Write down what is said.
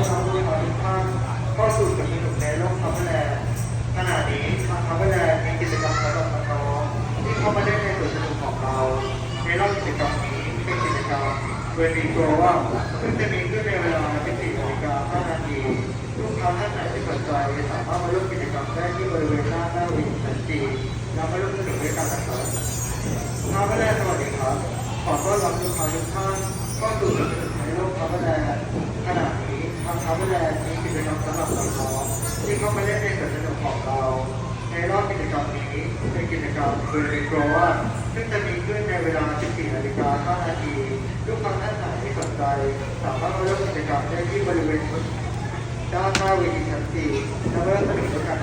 ต้อนรับลูกค้าทุกท่านเข้าสู่สนุกในโลกคาเฟ่แลนด์ขณะนี้ทางคาเฟ่แลนด์มีกิจกรรมสำหรับน้องๆที่เข้ามาเล่นในส่วนสนุกของเรา ในรอบกิจกรรมนี้เป็นกิจกรรมเวทีโกลว่าซึ่งจะมีขึ้นในเวลา14นาฬิกา5นาทีลูกค้าท่านไหนที่สนใจสามารถมาร่วมกิจกรรมได้ที่บริเวณหน้าหน้าวินชั้นจีแล้วมาร่วมสนุกด้วยกันนะครับคาเฟ่แลนด์สวัสดีครับขอต้อนรับลูกค้านทุกท่านเข้าสู่สนุกในโลกคาเฟ่แลนด์ขณะ นี้ทางคาเฟ่แลนด์มีกิจกรรมสำหรับน้องๆที่เข้ามาเล่นในสวนสนุกของเรา ในรอบกิจกรรมนี้เป็นกิจกรรมเบอร์เรโกรว่าซึ่งจะมีขึ้นในเวลา 14นาฬิกา5นาทีลูกค้าท่านไหนที่สนใจสามารถมาร่วมกิจกรรมได้ที่บริเวณด้านหน้าเวทีชั้น4และมาร่วมสนุกด้วยกัน